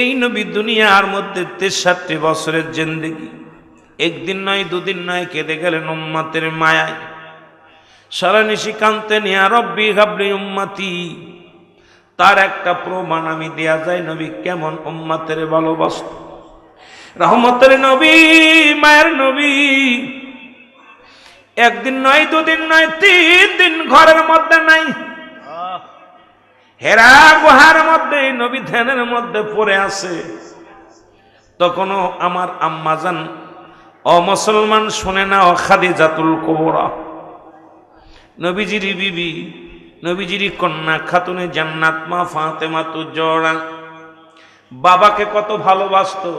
এই নবী দুনিয়ার মধ্যে তেষট্টি বছরের জেন্দেগি। একদিন নয়, দুদিন নয়, কেঁদে গেলেন উম্মাতের মায়ায়। সারা নিশি কান্তে নিয়া রব্বি হাবলি উম্মাতি। তার একটা প্রমাণ আমি দেয়া যায়, নবী কেমন উম্মাতের ভালোবাসত। রহমতের নবী, মায়ের নবী। একদিন নয়, দুদিন নয়, তিন দিন ঘরের মধ্যে নাই। হেরা গুহার মধ্যে, নবী ধ্যানের মধ্যে পড়ে আছে। তখনও আমার আম্মাজান অমুসলমান শুনে না অখাদি জাতুল কোবরা। নবীজির বিবি, নবীজির কন্যা খাতুনে জান্নাত মা ফাতেমা তু জড়া বাবাকে কত ভালোবাসতো,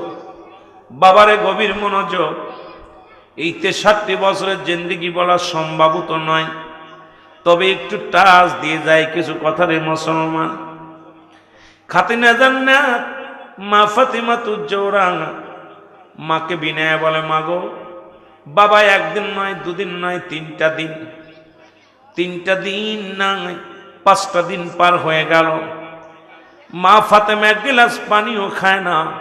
বাবারে গভীর মনোযোগ। এই তেষট্টি বছরের জিন্দিগি বলা সম্ভব তো নয়। তবে একটু টাচ দিয়ে যায় কিছু কথারে মুসলমান। খাতিনা জান্নাত, মা ফাতিমা তুজ্জৌরাঙ্গা মাকে বিনয় বলে, মাগো, বাবা একদিন নয়, দুদিন নয়, তিনটা দিন। তিনটা দিন নয়, পাঁচটা দিন পার হয়ে গেল। মা ফাতেমা এক গিলাস পানিও খায় না।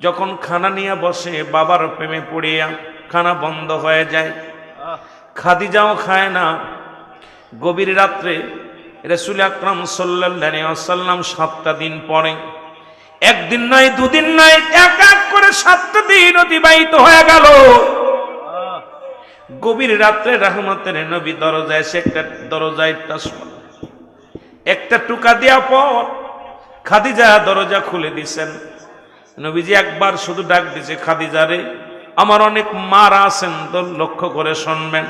যখন খানা নিয়ে বসে, বাবার প্রেমে পড়িয়া খানা বন্ধ হয়ে যায়। খাদিজাও খায় না। গভীর রাত্রে রসুল আকরাম সাল্লাম সাতটা দিন পরে, একদিন নয়, দুদিন নয়, এক এক করে সাতটা দিন অতিবাহিত হয়ে গেল। গভীর রাত্রে রহমতের নবী দরজায় সে একটা দরজায় একটা টুকা দেওয়া পর খাদিজা দরজা খুলে দিছেন নবীজি একবার শুধু ডাক দিছে খাদিজা রে, আমার অনেক মারা আছেন তো লক্ষ্য করে শুনবেন।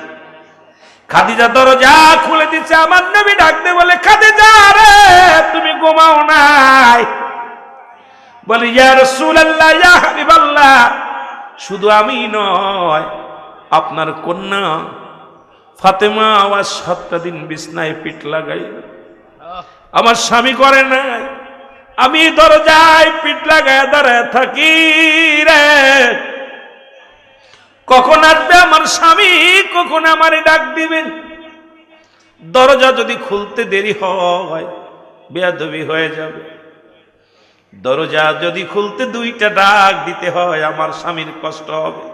খাদিজা দরজা খুলে দিচ্ছে আমার নবী ডাকতে বলে, খাদিজা রে, তুমি ঘুমাও নাই। বলে, ইয়া রাসূলুল্লাহ, ইয়া হাবিবাল্লাহ, শুধু আমি নয়, আপনার কন্যা ফাতেমা আমার সাতটা দিন বিছনায় পিঠ লাগাই আমার স্বামী করে নাই, আমি দরজায় পিঠ লাগায় দাঁড়ায় থাকি রে। কখন আসবে আমার স্বামী? কখন আমারে ডাক দিবেন? দরজা যদি খুলতে দেরি হয়, বেয়াদবি হয়ে যাবে। দরজা যদি খুলতে দুইটা ডাক দিতে হয়, আমার স্বামীর কষ্ট হবে।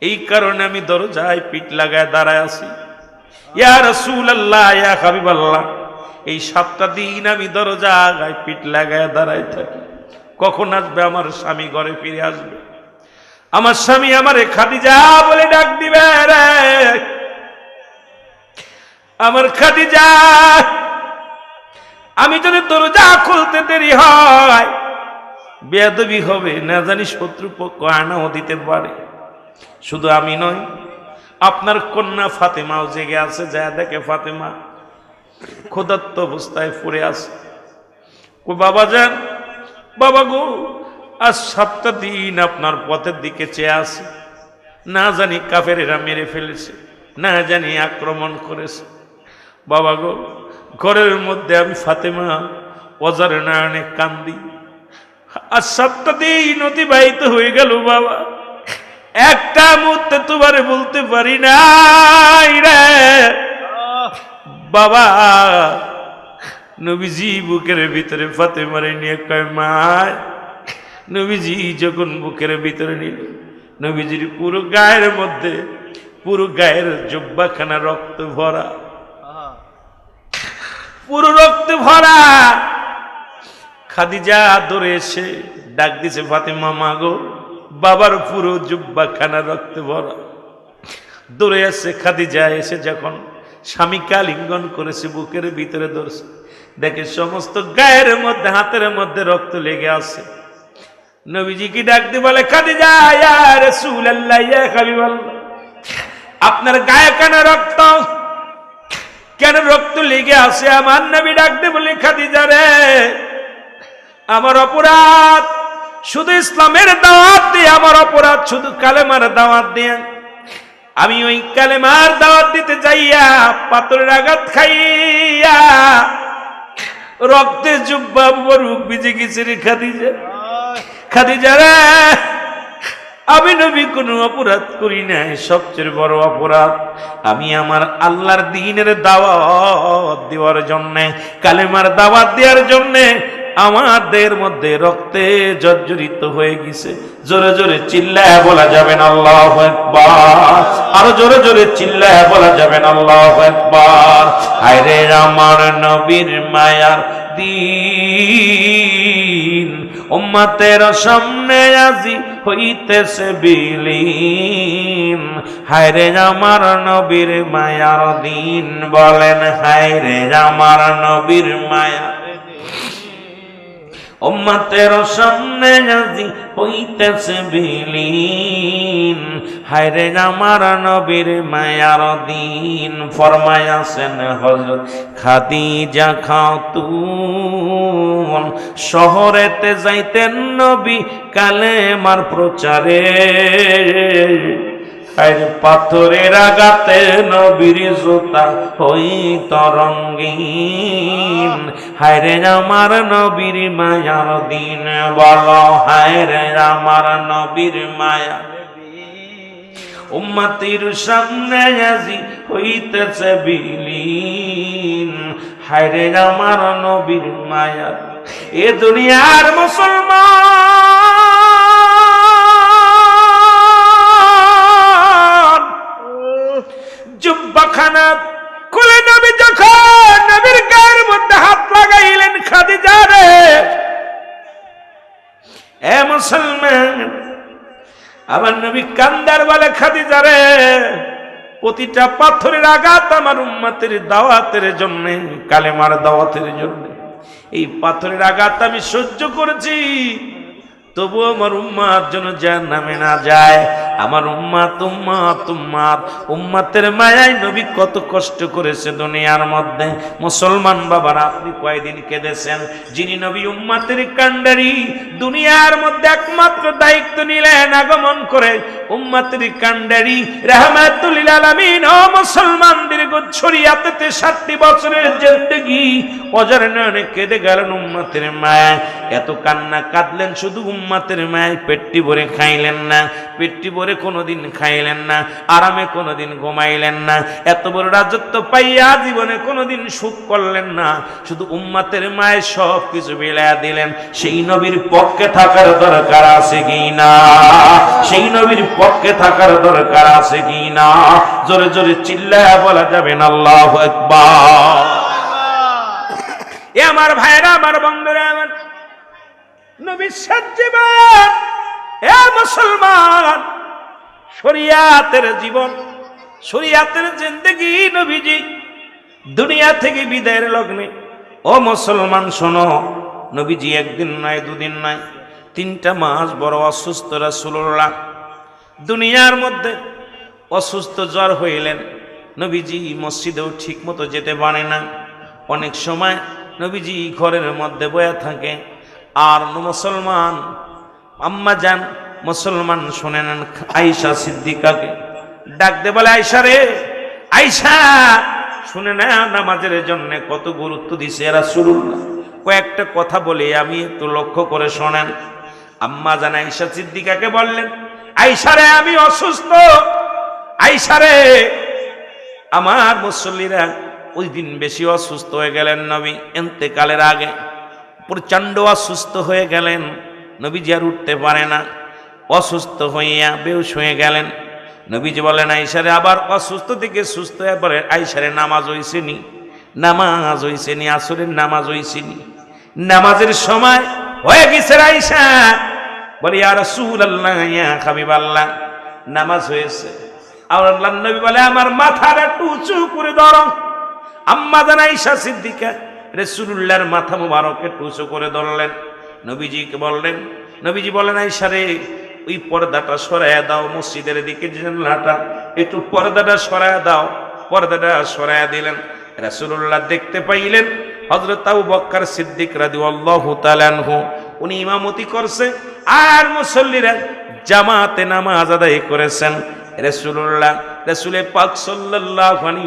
এই কারণে আমি দরজায় পিঠ লাগায় দাঁড়ায় আছি। রসুল আল্লাহ হাবিব আল্লাহ এই সাতটা দিন আমি দরজা দরজায় পিঠ লাগায় দাঁড়ায় থাকি। কখন আসবে আমার স্বামী ঘরে ফিরে আসবে? আমার স্বামী আমারে খাদিজা বলে ডাক দিবে রে। আমার খাদিজা, আমি যদি দরজা খুলতে দেরি হয়, বেয়াদবি হবে, না জানি শত্রুপক্ষ আনাও দিতে পারে। শুধু আমি নয় আপনার কন্যা ফাতেমাও জেগে আছে যা দেখে ফাতেমা। ক্ষুধাত্ত অবস্থায় পড়ে আছে। ও বাবা যান, বাবা গো আজ সাতটা দিন আপনার পথের দিকে চেয়ে আছে। না জানি কাফেরেরা মেরে ফেলেছে, না জানি আক্রমণ করেছে। বাবা গো, ঘরের মধ্যে আমি ফাতেমা অজার নারায়ণে কান্দি। আর সাতটা দিন অতিবাহিত হয়ে গেল বাবা। একটা মুহূর্তে তোমারে বলতে পারি না বাবা, নবীজি বুকের ভিতরে ফাতেমারে নিয়ে কয় মায় নবীজি যখন বুকের ভিতরে নিল, নবীজির পুরো গায়ের মধ্যে, পুরো গায়ের জব্বাখানা রক্ত ভরা। পুরো রক্ত ভরা। খাদিজা দৌড়ে এসে ডাক দিছে, ফাতেমা মাগো বাবার পুরো জুব্বাখানা রক্তে ভরা। দৌড়ে আসছে খাদিজা এসে যখন স্বামীকে আলিঙ্গন করেছে, বুকের ভিতরে ধরছে, দেখে সমস্ত গায়ের মধ্যে, হাতের মধ্যে রক্ত লেগে আছে। নবীজি কি ডাকতে বলে আপনার গায়ে কেন রক্ত? কেন রক্ত লেগে আছে? আমার নবী ডাকতে বলে, খাদিজা রে, আমার অপরাধ শুধু ইসলামের দাওয়াত দিয়ে, আমার অপরাধ শুধু কালেমার দাওয়াত দিয়ে। আমি ওই কালেমার দাওয়াত দিতে যাইয়া পাথরের আঘাত খাইয়া রক্তে জুব্বা বরুক ভিজে গেছে রে খাদিজা। খাদিজা রে, আমি নবী কোনো অপরাধ করি নাই, সবচেয়ে বড় অপরাধ আমি আমার আল্লাহর দিনের দাওয়াত দেওয়ার জন্যে, কালেমার দাওয়াত দেওয়ার জন্যে আমাদের মধ্যে রক্তে জর্জরিত হয়ে গেছে। জোরে জোরে চিল্লায় বলা যাবে না, আল্লাহ একবার আরও জোরে জোরে চিল্লায় বলা যাবে না, আল্লাহ একবার আরে আমার নবীর মায়ার দিন। উম্মতের সামনে আজি হইতেছে বিলীন। হায়রে আমার নবীর মায়ার দিন বলেন, হায়রে আমার নবীর মায়া। উম্মতের সামনে আজি হইতেছে বিলীন। হায়রে আমার নবীর মায়ার দিন। ফরমায়াছেন হজরত খাদিজা খাতুন। শহরেতে যাইতেন নবী কালেমার প্রচারে। আর পাথরের আগাতে নবীর জোতা হই তরঙ্গিন। হায়রে আমার নবীর মায়ার দিন বল, হায়রে আমার নবীর মায়া উম্মতির সামনে আজি হইতেছে বিলীন। হায়রে আমার নবীর মায়া এ দুনিয়ার মুসলমান আমার নবী কান্দার বলে, খাদিজা রে, প্রতিটা পাথরের আঘাত আমার উম্মাতের দাওয়াতের জন্যে, কালেমার দাওয়াতের জন্য। এই পাথরের আঘাত আমি সহ্য করেছি তবু আমার উম্মার জন্য যার নামে না যায়। আমার উম্মাত উম্মাত উম্মাত উম্মাতের মায়ায় নবী কত কষ্ট করেছে দুনিয়ার মধ্যে। মুসলমান বাবারা, আপনি কয়দিন কেঁদেছেন? যিনি নবী উম্মাতের কান্ডারি দুনিয়ার মধ্যে একমাত্র দায়িত্ব নিলেন আগমন করে। উম্মাতের কান্ডারি রাহমাতুল আলামিন, ও মুসলমান দীর্ঘ ছড়িয়াতে ষাটটি বছরের জিন্দগি। অজার নয়নে কেঁদে গেলেন উম্মাতের মায়ায়। এত কান্না কাঁদলেন, শুধু উম্মাতের মায়ায় পেটটি ভরে খাইলেন না। পেটটি ভরে কোনোদিন খাইলেন না, আরামে কোনোদিন ঘুমাইলেন না। এত বড় রাজত্ব পাইয়া জীবনে কোনোদিন সুখ করলেন না। শুধু উম্মাতের মায়ের সব কিছু বিলায়া দিলেন। সেই নবীর পক্ষে থাকার দরকার আছে কি না? সেই নবীর পক্ষে থাকার দরকার আছে কি না? জোরে জোরে চিল্লায় বলা যাবে না, আল্লাহ এ আমার ভাইরা, আমার বন্ধুরা, আমার নবী জীবন। এ মুসলমান শরিয়াতের জীবন, শরিয়াতের জিন্দগি নবীজি, দুনিয়া থেকে বিদায়ের লগ্নে, ও মুসলমান, শোনো, নবীজি একদিন নয় দুদিন নয় তিনটা মাস বড় অসুস্থ রাসূলুল্লাহ। দুনিয়ার মধ্যে অসুস্থ জ্বর হইলেন, নবীজি মসজিদেও ঠিক মতো যেতে পারে না। অনেক সময় নবীজি ঘরের মধ্যে বয়া থাকে, আর মুসলমান, আম্মা যান মুসলমান শুনে নেন আইসা সিদ্দিকাকে। ডাক দে বলে আইসা রে আইসা শুনে না নামাজের জন্য কত গুরুত্ব দিছে এরা শুরুন না কয়েকটা কথা বলে আমি একটু লক্ষ্য করে শোনেন। আম্মা জান আইসা সিদ্দিকাকে বললেন আইসা রে, আমি অসুস্থ। আইসা রে, আমার মুসল্লিরা ওই দিন বেশি অসুস্থ হয়ে গেলেন নবী, এন্তেকালের আগে। প্রচণ্ড অসুস্থ হয়ে গেলেন নবীজি আর উঠতে পারে না। অসুস্থ হইয়া বেউস হয়ে গেলেন। নবীজি বলেন আইসারে আবার অসুস্থ থেকে সুস্থ হয়ে পরে আইসারে নামাজ হইছে নি নামাজ হইছে নি আসরের নামাজ হইছে নি নামাজের সময় হয়ে গেছে আইসা বলি আর সুল আল্লাহ ইয়া আল্লাহ নামাজ হয়েছে। আর আল্লাহ নবী বলে, আমার মাথার একটু উঁচু করে ধরো। আম্মা জান আইসা সিদ্দিকা রেসুল্লাহর মাথা মুবারকে উঁচু করে ধরলেন। নবীজিকে বললেন, নবীজি বলেন আইসা রে ওই পর্দাটা সরাইয়া দাও, মসজিদের দিকে জানলাটা। একটু পর্দাটা সরাইয়া দাও। পর্দাটা সরাইয়া দিলেন। রাসূলুল্লাহ দেখতে পাইলেন, হযরত আবু বক্কর সিদ্দিক তাআলা আনহু। উনি ইমামতি করছে, আর মুসল্লিরা জামাতে নামাজ আদায় করেছেন। রাসূলুল্লাহ, রাসূলে পাক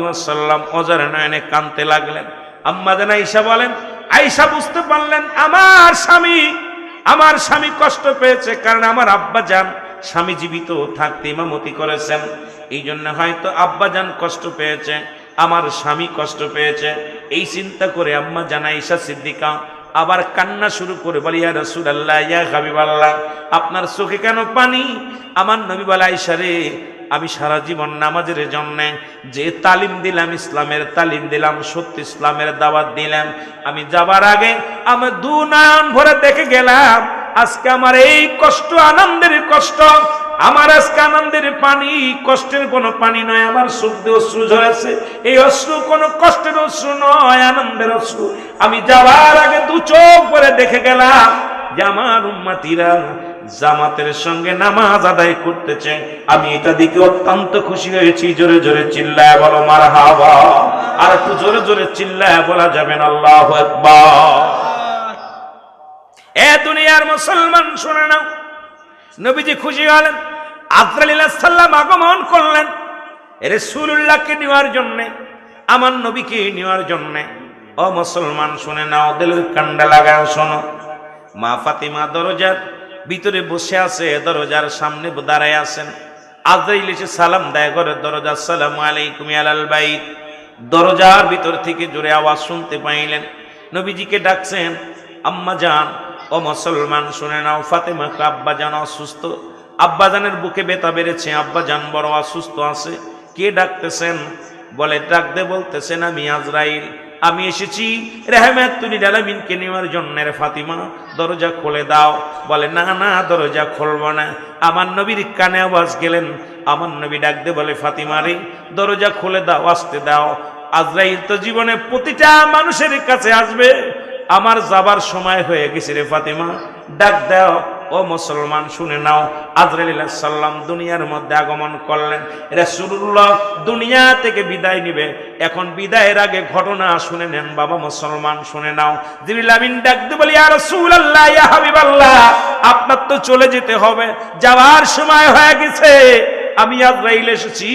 ওয়াসাল্লাম অজার নয়নে কাঁদতে লাগলেন। আম্মা জান বলেন, আয়েশা বুঝতে পারলেন, আমার স্বামী আমার স্বামী কষ্ট পেয়েছে কারণ আমার আব্বা যান স্বামী জীবিত থাকতে ইমামতি করেছেন। এই জন্য হয়তো আব্বা যান কষ্ট পেয়েছে, আমার স্বামী কষ্ট পেয়েছে। এই চিন্তা করে আম্মা জানা ঈশা সিদ্দিকা আবার কান্না শুরু করে বলি, ইয়া আল্লাহ ইয়া হাবিবাল্লাহ, আপনার চোখে কেন পানি? আমার নবী বলা ঈশা রে আমি সারা জীবন নামাজের জন্য যে তালিম দিলাম, ইসলামের তালিম দিলাম, সত্য ইসলামের দাওয়াত দিলাম, আমি যাবার আগে আমার দু নয়ন ভরে দেখে গেলাম, আজকে আমার এই কষ্ট, আনন্দের কষ্ট, আমার আজকে আনন্দের পানি, কষ্টের কোনো পানি নয়, আমার দিয়ে অশ্রু ঝরেছে, এই অশ্রু কোনো কষ্টের অশ্রু নয়, আনন্দের অশ্রু। আমি যাওয়ার আগে দু চোখ করে দেখে গেলাম যে আমার উম্মাতিরা জামাতের সঙ্গে নামাজ আদায় করতেছে। আমি এটা দিকে অত্যন্ত খুশি হয়েছি। জোরে জোরে চিল্লায় বলো মার হাওয়া আর একটু জোরে জোরে চিল্লায় বলা যাবেন আল্লাহ এ দুনিয়ার মুসলমান, শুনে নাও। নবীজি খুশি হলেন, আজরাইল সাল্লাম আগমন করলেন। রসুল্লাহকে নেওয়ার জন্যে, আমার নবীকে নেওয়ার জন্যে। ও মুসলমান, শুনে নাও, দিলের কান্ডা লাগাও, শোনো। মা ফাতিমা দরজার ভিতরে বসে আছে, দরজার সামনে দাঁড়ায় আছেন। আজরাইল এসে সালাম দেয় ঘরের দরজা সালাম আলাইকুম আলাল বাইত। দরজার ভিতর থেকে জোরে আওয়াজ শুনতে পাইলেন। নবীজিকে ডাকছেন, আম্মা যান ও মুসলমান, শুনে নাও ফাতেমাকে আব্বা যান অসুস্থ। আব্বা জানের বুকে বেতা বেড়েছে, আব্বা যান বড় অসুস্থ আছে। কে ডাকতেছেন? বলে, ডাকতে বলতেছেন আমি আজরাইল। আমি এসেছি রেহমেদ তুলি ডালামিনকে নেওয়ার জন্য ফাতিমা, দরজা খুলে দাও। বলে, না না, দরজা খুলব না। আমার নবীর কানে আওয়াজ গেলেন। আমার নবী ডাকতে বলে, ফাতিমা রে, দরজা খুলে দাও, আসতে দাও। আজরাইল তো জীবনে প্রতিটা মানুষের কাছে আসবে। আমার যাবার সময় হয়ে গেছে রে ফাতিমা। ডাক দাও ও মুসলমান, শুনে নাও। আজরাইল সাল্লাম দুনিয়ার মধ্যে আগমন করলেন। রাসূলুল্লাহ দুনিয়া থেকে বিদায় নিবে। এখন বিদায়ের আগে ঘটনা শুনে নেন বাবা মুসলমান, শুনে নাও। জিবরিল আমিন ডাক বলি ইয়া হাবিবাল্লাহ, আপনার তো চলে যেতে হবে। যাওয়ার সময় হয়ে গেছে। আমি আজরাইল এসেছি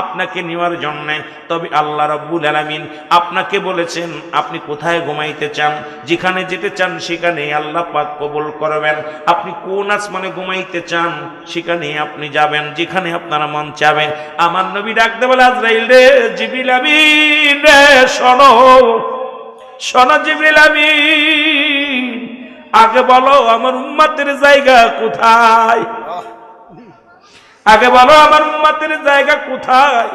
আপনাকে নেওয়ার জন্য। তবে আল্লাহ রাব্বুল আলামিন আপনাকে বলেছেন, আপনি কোথায় ঘুমাইতে চান? যেখানে যেতে চান, সেখানে আল্লাহ পাক কবুল করবেন। আপনি কোন আসমানে ঘুমাইতে চান, সেখানে আপনি যাবেন, যেখানে আপনারা মন চাবেন আমার নবী ডাকতে বলে, আজরাইল রে জিবিল রে, শোনো শোনো জিবিল আগে বলো, আমার উম্মাতের জায়গা কোথায়? আগে বলো, আমার উম্মাতের জায়গা কোথায়?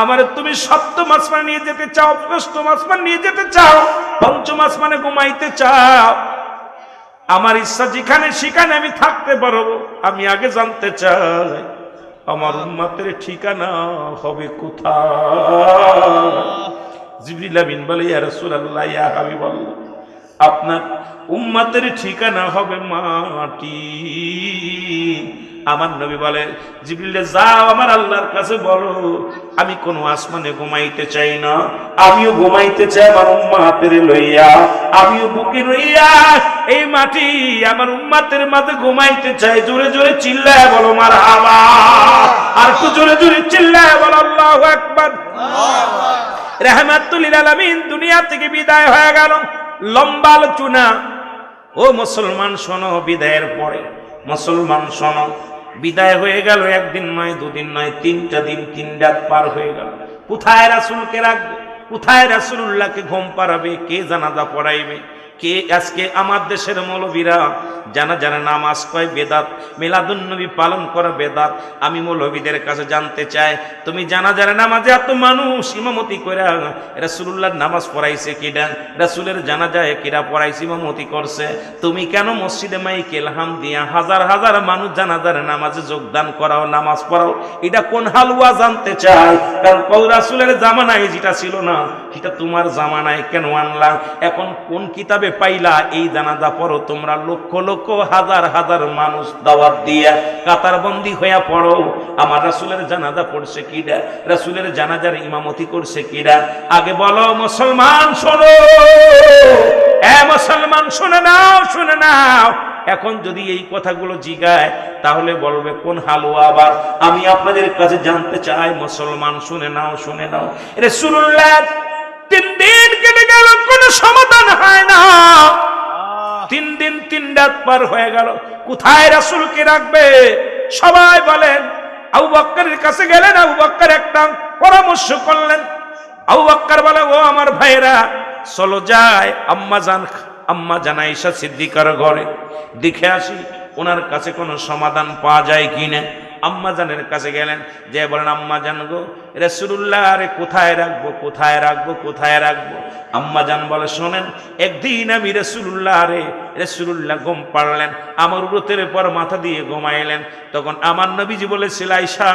আমার তুমি সপ্তম আসমান নিয়ে যেতে চাও অষ্টম আসমান নিয়ে যেতে চাও, পঞ্চম আসমানে ঘুমাইতে চাও। আমার ইচ্ছা যেখানে সেখানে আমি থাকতে পারব, আমি আগে জানতে চাই, আমার উম্মাতের ঠিকানা হবে কোথায়? জিবরিল আমিন বলে, ইয়া রাসূলুল্লাহ, ইয়া হাবিবাল্লাহ, আপনার উম্মাতের ঠিকানা হবে মাটি। আমার নবী বলে, জিবরিলে, যাও আমার আল্লাহর কাছে বলো, আমি কোন আসমানে ঘুমাইতে চাই না, আমিও ঘুমাইতে চাই আমার উম্মাতের লইয়া, আমিও বুকে লইয়া এই মাটি আমার উম্মাতের মাঝে ঘুমাইতে চাই। জোরে জোরে চিল্লায় বলো মার হাবা আর একটু জোরে জোরে চিল্লায় বলো, আল্লাহু আকবার। রেহমাতুল আলামিন দুনিয়া থেকে বিদায় হয়ে গেল। লম্বা আলোচনা। ও মুসলমান শোনো, বিদায়ের পরে। মুসলমান শোনো বিদায় হয়ে গেল, একদিন নয়, দুদিন নয়, তিনটা দিন, তিন রাত পার হয়ে গেল। কোথায় রাসুলকে রাখবে? কোথায় রাসুল্লাহকে ঘুম পাড়াবে? কে জানাজা পড়াইবে? কে? আজকে আমার দেশের মৌলবীরা জানা জানা নামাজ কয় বেদাত মেলাদুন্নবী পালন করা বেদাত। আমি মৌলবীদের কাছে জানতে চাই, তুমি জানা জানা নামাজে এত মানুষ ইমামতি করে রাসুল্লাহর নামাজ পড়াইছে কিডা? রাসুলের জানা যায় কিরা পড়াইছে, ইমামতি করছে? তুমি কেন মসজিদে মাইকে এলহাম দিয়া হাজার হাজার মানুষ জানাজার নামাজে যোগদান করাও, নামাজ পড়াও? এটা কোন হালুয়া জানতে চাই? কারণ রাসুলের জামানায় যেটা ছিল না, সেটা তোমার জামানায় কেন আনলা? এখন কোন কিতাবে পাইলা, এই জানাজা পড়ো, তোমরা লক্ষ লক্ষ, হাজার হাজার মানুষ দাওয়াত দিয়া হইয়া পড়ো। আমার রাসুলের জানাজা পড়ছে কিডা? রাসুলের জানাজার ইমামতি করছে কিডা? আগে বলো, মুসলমান শোনো। এ মুসলমান, শুনে নাও শুনে নাও। এখন যদি এই কথাগুলো জিগায়, তাহলে বলবে, কোন হালুয়া আবার? আমি আপনাদের কাছে জানতে চাই, মুসলমান, শুনে নাও শুনে নাও। রেসুল্লাহ তিন দিন সমাধান হয় না। তিন দিন, তিন রাত পার হয়ে গেল। কোথায় রাসুলকে রাখবে? সবাই বলেন, আবু বাক্কারের কাছে গেলেন, আবু বাক্কার একটা পরামর্শ করলেন। আবু বাক্কার বলে, ও আমার ভাইয়েরা, চলো যায় আম্মা জান, আম্মা জানাইশা সিদ্দিকার ঘরে। দেখে আসি, ওনার কাছে কোনো সমাধান পাওয়া যায় কি না আম্মা জানের কাছে গেলেন। যে বলেন আম্মা জান গো রসুল্লাহ আরে কোথায় রাখব কোথায় রাখব কোথায় রাখব? আম্মা জান বলে, শোনেন, একদিন আমি রসুল্লাহ আরে রসুল্লাহ ঘুম পাড়লেন, আমার উরতের পর মাথা দিয়ে ঘুমাইলেন। তখন আমার নবীজি বলেছিল আইসা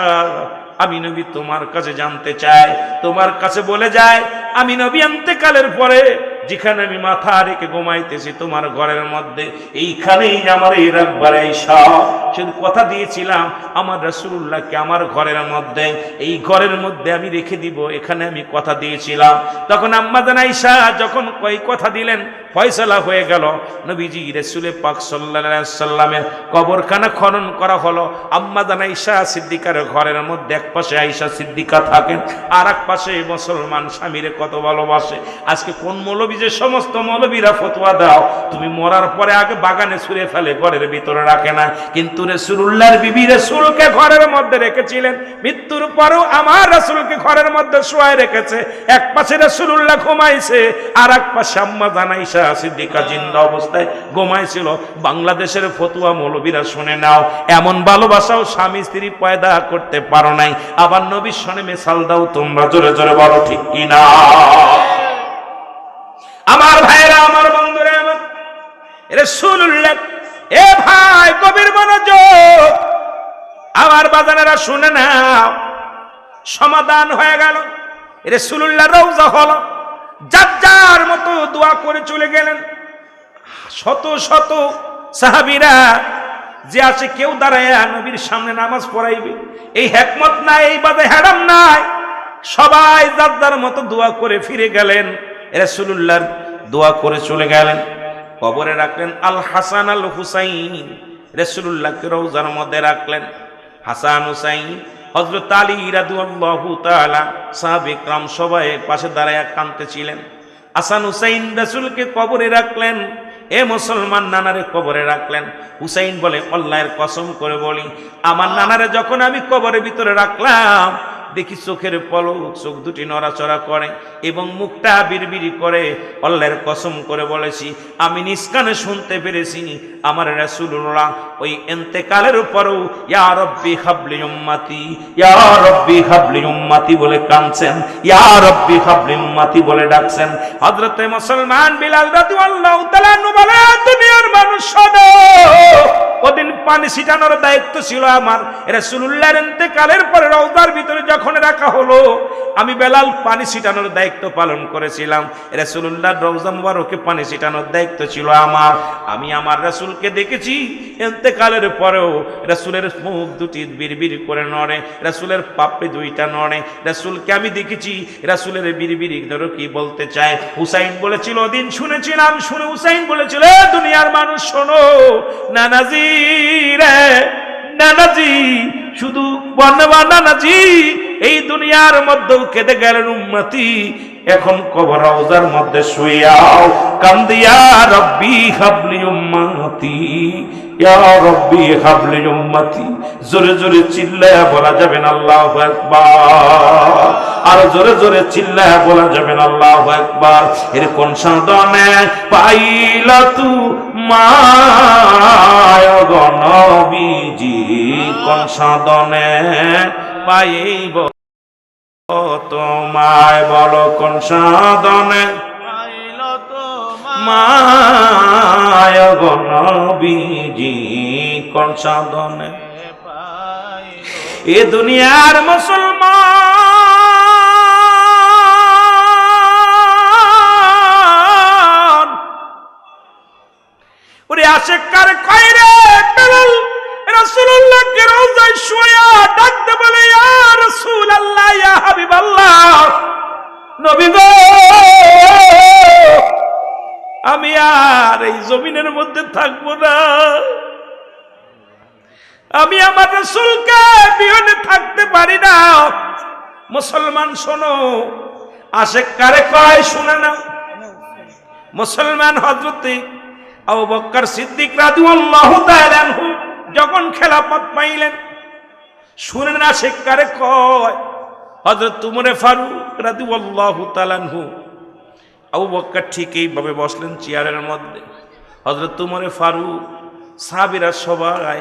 আমি নবী তোমার কাছে জানতে চাই, তোমার কাছে বলে যায়, আমি নবী আনতে কালের পরে যেখানে আমি মাথা রেখে ঘুমাইতেছি, তোমার ঘরের মধ্যে, এইখানেই আমার এই রাখবার এই শুধু কথা দিয়েছিলাম, আমার রসুল্লাহকে আমার ঘরের মধ্যে, এই ঘরের মধ্যে আমি রেখে দিব, এখানে আমি কথা দিয়েছিলাম। তখন আম্মাদান আইসা যখন কই কথা দিলেন, ফয়সালা হয়ে গেল। নবীজি রসুলে পাক সাল্লা সাল্লামের কবরখানা খনন করা হলো। আম্মাদান আইসা সিদ্দিকার ঘরের মধ্যে, এক পাশে আইসা সিদ্দিকা থাকেন আর এক পাশে মুসলমান স্বামীরে কত ভালোবাসে। আজকে কোন মৌলবী যে সমস্ত মৌলবীরা ফতোয়া দাও, তুমি মরার পরে আগে বাগানে ছুঁড়ে ফেলে, ঘরের ভিতরে রাখে না। কিন্তু রেসুল্লাহর বিবি রেসুলকে ঘরের মধ্যে রেখেছিলেন। মৃত্যুর পরেও আমার রসুলকে ঘরের মধ্যে শোয়ায় রেখেছে। এক পাশে রসুল্লাহ ঘুমাইছে আর এক পাশে আম্মা জানাইসা সিদ্দিকা জিন্দা অবস্থায় ঘুমাইছিল। বাংলাদেশের ফতুয়া মৌলবীরা শুনে নাও, এমন ভালোবাসাও স্বামী স্ত্রী পয়দা করতে পারো নাই। আবার নবীর সনে মেশাল দাও, তোমরা জোরে জোরে বলো, ঠিক কিনা? আমার ভাইরা আমার বন্ধুরা, আমার রসুল্লাহ এ ভাই কবির মনোযোগ। আমার বাজানেরা শুনে না সমাধান হয়ে গেল। রসুল্লাহ রৌজা হলো। যার যার মতো দোয়া করে চলে গেলেন। শত শত সাহাবিরা যে আছে কেউ দাঁড়ায়, নবীর সামনে নামাজ পড়াইবে। এই হেকমত নাই, এই বাদে হ্যাডাম নাই। সবাই যার যার মতো দোয়া করে ফিরে গেলেন। রসুল্লাহর দোয়া করে চলে গেলেন। কবরে রাখলেন আল হাসান আল হুসাইন। রসুল্লাহকে রৌজার মধ্যে রাখলেন। হাসান হুসাইন হজরত আলী রাদু তালা সাহাবিকরাম সবাই পাশে দাঁড়ায় কাঁদতেছিলেন। হাসান হুসাইন রসুলকে কবরে রাখলেন। এ মুসলমান নানারে কবরে রাখলেন। হুসাইন বলে অল্লাহের কসম করে বলি, আমার নানারে যখন আমি কবরের ভিতরে রাখলাম দেখি চোখের পলক, চোখ দুটি নড়াচড়া করে এবং মুখটা বিড়বিড়ি করে। অল্লাহের কসম করে বলেছি, আমি নিষ্কানে শুনতে পেরেছি, আমার রাসূলুল্লাহ ওই এন্তেকালের পরও ইয়া রব্বি হাবলি উম্মতি ইয়া রব্বি হাবলি উম্মতি বলে কাঁদছেন, ইয়া রব্বি হাবলি উম্মতি বলে ডাকছেন। হযরতে মুসলমান বিলাল রাদিয়াল্লাহু তাআলা বলে, দুনিয়ার মানুষ শোনো, ওদিন পানি ছিটানোর দায়িত্ব ছিল আমার। রাসূলুল্লাহর এন্তেকালের পরে রওজার ভিতরে যখন রাখা হলো, আমি বেলাল পানি ছিটানোর দায়িত্ব পালন করেছিলাম। রাসূলুল্লাহ রওজা মুবারকে পানি ছিটানোর দায়িত্ব ছিল আমার। আমি আমার রাসূলকে দেখেছি এন্তেকালের পরেও রাসূলের মুখ দুটি বিড়বিড় করে নড়ে, রাসূলের পাপড়ি দুইটা নড়ে। রাসূলকে আমি দেখেছি, রাসূলের বিড়বিড়ি ধরো কি বলতে চায়? হুসাইন বলেছিল, দিন শুনেছিলাম, শুনে হুসাইন বলেছিল, "এ দুনিয়ার মানুষ, শোনো, নানাজি রে, নানাজি, শুধু বর্ণবা নানাজি, এই দুনিয়ার মধ্যেও কেঁদে গেলেন উম্মতি। এখন কবর রওজার মধ্যে শুয়াও কান্দিয়া রব্বি হাবলি উম্মতি। রব্বি হাবলি উম্মতি। জোরে জোরে চিল্লায়া বলা যাবে না, আল্লাহু আকবার। আর জোরে জোরে চিল্লায়া বলা যাবে না, আল্লাহু আকবার। এর কোন সাধনে পাইলা তু মায় গণবিজি কোন সাধনে পাইব তোমায় বলো কোন সাধনে সাধনে? এ দুনিয়ার মুসলমান। ওরে আশেক কার কয় রে বেলাল, রাসূলুল্লাহকে রওজায় শুয়া ডাকতে বলে, ইয়া রাসূলুল্লাহ, ইয়া হাবিবাল্লাহ। নবী আমি আর এই জমিনের মধ্যে থাকব না। আমি আমার রসুলকে বিহনে থাকতে পারি না। মুসলমান শোনো, আশেক কারে কয় শুনে না মুসলমান হজরতে আবু বক্কর সিদ্দিক রাদিয়াল্লাহু তাআলা যখন খেলাফত পাইলেন না সে কারে কয়, হযরত উমরে ফারুক রাদিয়াল্লাহু তাআলা আবু বক্কর ঠিক এইভাবে বসলেন চেয়ারের মধ্যে। হজরত তুমরে ফারুক সাহাবিরা সবাই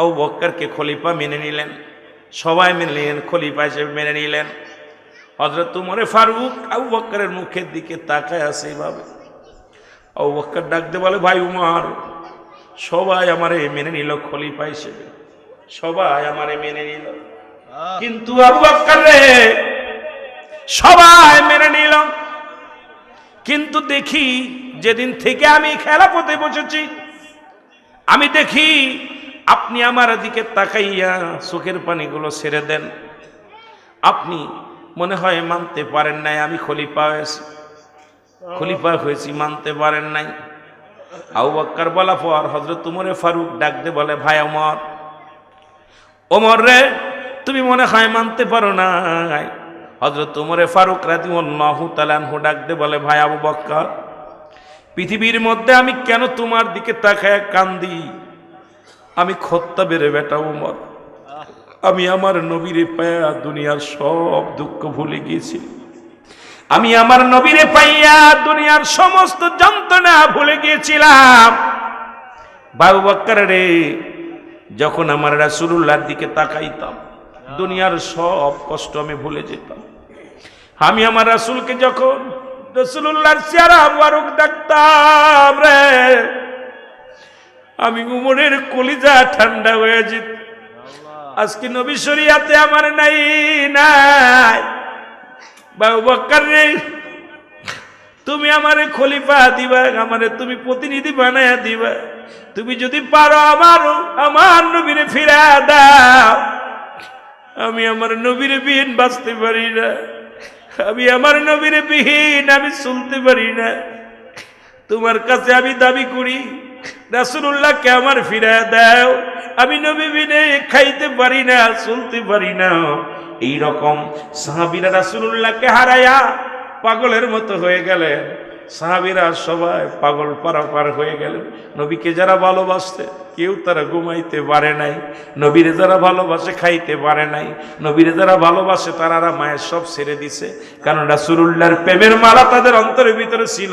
আবু বক্করকে খলিফা মেনে নিলেন। সবাই মেনে নিলেন খলিফা হিসেবে মেনে নিলেন। হজরত তুমরে ফারুক আবু বক্করের মুখের দিকে তাকায় আছে এইভাবে আবু বক্কর ডাকতে বলে ভাই উমার সবাই আমারে মেনে নিল খলিফা হিসেবে। সবাই আমারে মেনে নিল। কিন্তু আবু বক্কর রে সবাই মেনে নিল। কিন্তু দেখি, যেদিন থেকে আমি খেলাপথে বসেছি, আমি দেখি আপনি আমার দিকে তাকাইয়া চোখের পানিগুলো ছেড়ে দেন। আপনি মনে হয় মানতে পারেন নাই আমি খলিফা হয়েছি। খলিফা হয়েছি, মানতে পারেন নাই। আউ বাক্কার বলা পর হজরত উমরে ফারুক ডাকতে বলে, ভাই অমর ওমর রে, তুমি মনে হয় মানতে পারো না হজরত উমরে ফারুক রাতি অন্নহু তালানহু ডাকতে বলে, ভাই আবু বক্কর, পৃথিবীর মধ্যে আমি কেন তোমার দিকে তাকায় কান্দি? আমি খত্তা বেড়ে বেটা উমর। আমি আমার নবীরে পায়া দুনিয়ার সব দুঃখ ভুলে গিয়েছি। আমি আমার নবীরে পাইয়া দুনিয়ার সমস্ত যন্ত্রণা ভুলে গিয়েছিলাম। বাবু বাক্কার রে, যখন আমার রাসুল্লাহর দিকে তাকাইতাম, দুনিয়ার সব কষ্ট আমি ভুলে যেতাম। আমি আমার রাসুলকে যখন রসুল্লাহর চেহারা মুবারক দেখতাম রে, আমি উমরের কলিজা ঠান্ডা হয়ে যেত। আজকে নবী শরিয়াতে আমার নাই নাই। নেই তুমি আমারে খলিফা দিবা, আমারে তুমি প্রতিনিধি বানায়া দিবা। তুমি যদি পারো আমারও, আমার নবীরে ফিরা দাও। আমি আমার নবীরে বিহীন বাঁচতে পারি না। আমি আমার নবীরে বিহীন, আমি শুনতে পারি না। তোমার কাছে আমি দাবি করি রাসুল্লাহকে আমার ফিরা দাও। আমি নবী বিনে খাইতে পারি না, শুনতে পারি না। এই রকম সাহাবিরা রাসুল্লাহকে হারায়া পাগলের মতো হয়ে গেলেন। সাহাবিরা সবাই পাগল পারাপার হয়ে গেলেন নবীকে যারা ভালোবাসতে, কেউ তারা ঘুমাইতে পারে নাই। নবীরে যারা ভালোবাসে, খাইতে পারে নাই। নবীরে যারা ভালোবাসে, তারা মায়ের সব ছেড়ে দিছে। কারণ রাসুল্লাহর প্রেমের মালা তাদের অন্তরের ভিতরে ছিল।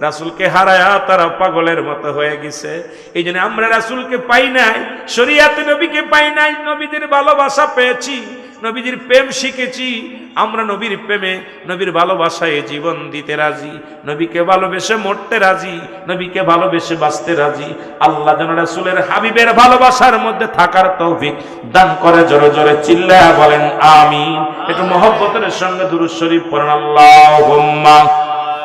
রাসুলকে হারায়া তারা পাগলের মতো হয়ে গেছে। এই জন্য আমরা রাসুলকে পাই নাই, শরিয়াতে নবীকে পাই নাই। নবীদের ভালোবাসা পেয়েছি। নবীজির প্রেম শিখেছি, আমরা নবীর প্রেমে নবীর ভালোবাসায় জীবন দিতে রাজি। নবীকে ভালোবেসে মরতে রাজি, নবীকে ভালোবেসে বাঁচতে রাজি। আল্লাহ যেন রাসুলের হাবিবের ভালোবাসার মধ্যে থাকার তৌফিক দান করে, জোরে জোরে চিল্লা বলেন আমি একটু মহব্বতের সঙ্গে দুরুদ শরীফ পড়েন, আল্লাহুম্মা।